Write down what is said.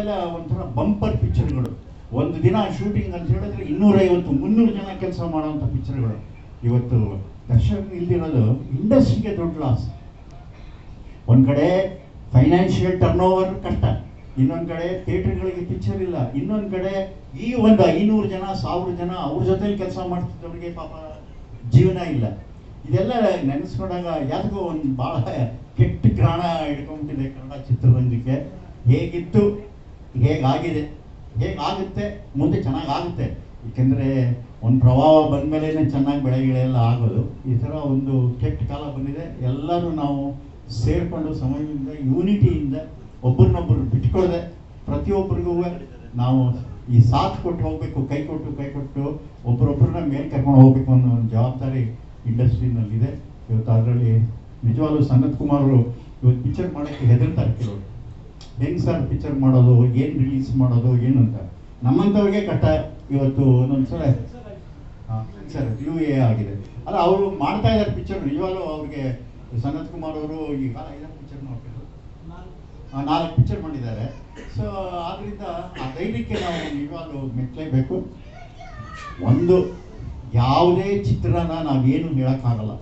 ಎಲ್ಲ ಒಂಥರ ಬಂಪರ್ ಪಿಕ್ಚರ್ಗಳು ಒಂದು ದಿನ ಶೂಟಿಂಗ್ ಅಂತ ಹೇಳಿದ್ರೆ ಇನ್ನೂರೈವತ್ತು, ಮುನ್ನೂರು ಜನ ಕೆಲಸ ಮಾಡುವಂಥ ಪಿಕ್ಚರ್ಗಳು ಇವತ್ತು ದರ್ಶಕ ಇಲ್ದಿರೋದು ಇಂಡಸ್ಟ್ರಿಗೆ ದೊಡ್ಡ ಲಾಸ್ ಒಂದು ಕಡೆ ಫೈನಾನ್ಷಿಯಲ್ ಟರ್ನ್ ಓವರ್ ಕಷ್ಟ. ಇನ್ನೊಂದು ಕಡೆ ಥಿಯೇಟರ್ಗಳಿಗೆ ಪಿಕ್ಚರ್ ಇಲ್ಲ. ಇನ್ನೊಂದು ಕಡೆ ಈ ಒಂದು ಐನೂರು ಜನ, ಸಾವಿರ ಜನ ಅವ್ರ ಜೊತೆ ಕೆಲಸ ಮಾಡ್ತಿದ್ದವ್ರಿಗೆ ಪಾಪ ಜೀವನ ಇಲ್ಲ. ಇದೆಲ್ಲ ನೆನೆಸ್ಕೊಂಡಾಗ ಯಾರಿಗೂ ಒಂದು ಭಾಳ ಕೆಟ್ಟ ಗ್ರಾಣ ಹಿಡ್ಕೊಂಬಿಟ್ಟಿದೆ ಕನ್ನಡ ಚಿತ್ರರಂಗಕ್ಕೆ. ಹೇಗಿತ್ತು? ಹೇಗಾಗಿದೆ? ಹೇಗಾಗುತ್ತೆ? ಮುಂದೆ ಚೆನ್ನಾಗಿ ಆಗುತ್ತೆ ಏಕೆಂದರೆ ಒಂದು ಪ್ರಭಾವ ಬಂದಮೇಲೆ ಚೆನ್ನಾಗಿ ಬೆಳೆಗಳೆಲ್ಲ ಆಗೋದು. ಈ ಥರ ಒಂದು ಕೆಟ್ಟ ಕಾಲ ಬಂದಿದೆ. ಎಲ್ಲರೂ ನಾವು ಸೇರಿಕೊಂಡು ಸಮಯದಿಂದ ಯೂನಿಟಿಯಿಂದ ಒಬ್ಬರನ್ನೊಬ್ಬರು ಬಿಟ್ಕೊಳ್ಳದೆ ಪ್ರತಿಯೊಬ್ಬರಿಗೂ ನಾವು ಈ ಸಾಥ್ ಕೊಟ್ಟು ಹೋಗಬೇಕು, ಕೈ ಕೊಟ್ಟು ಕೈ ಕೊಟ್ಟು ಒಬ್ಬರೊಬ್ಬರನ್ನ ಮೇಲೆ ಕರ್ಕೊಂಡು ಹೋಗಬೇಕು ಅನ್ನೋ ಒಂದು ಜವಾಬ್ದಾರಿ ಇಂಡಸ್ಟ್ರಿನಲ್ಲಿದೆ. ಇವತ್ತು ಅದರಲ್ಲಿ ನಿಜವಾಗ್ಲೂ ಸನತ್ ಕುಮಾರ್ ಅವರು ಇವತ್ತು ಪಿಕ್ಚರ್ ಮಾಡೋಕ್ಕೆ ಹೆದರ್ತಾರೆ ಕೆಲವರು. ಹೆಂಗ್ ಸರ್ ಪಿಕ್ಚರ್ ಮಾಡೋದು, ಏನು ರಿಲೀಸ್ ಮಾಡೋದು ಏನು ಅಂತ ನಮ್ಮಂಥವ್ರಿಗೆ ಕಟ್ಟ ಇವತ್ತು ಒಂದೊಂದು ಸಲ. ಸರ್ ಯು ಎ ಆಗಿದೆ. ಅಲ್ಲ, ಅವರು ಮಾಡ್ತಾ ಇದ್ದಾರೆ ಪಿಕ್ಚರ್ ನಿಜವಾಗ್ಲೂ ಅವ್ರಿಗೆ ಸನತ್ ಕುಮಾರ್ ಅವರು ಈಗ ಪಿಕ್ಚರ್ ಮಾಡ್ತಿದ್ರು ನಾಲ್ಕು ಪಿಕ್ಚರ್ ಮಾಡಿದ್ದಾರೆ. ಸೊ ಆದ್ರಿಂದ ಆ ಧೈರ್ಯಕ್ಕೆ ನಾವು ನಿಜವಾಗ್ಲೂ ಮೆಚ್ಚಲೇಬೇಕು. ಒಂದು, ಯಾವುದೇ ಚಿತ್ರನ ನಾವೇನು ಹೇಳೋಕ್ಕಾಗಲ್ಲ.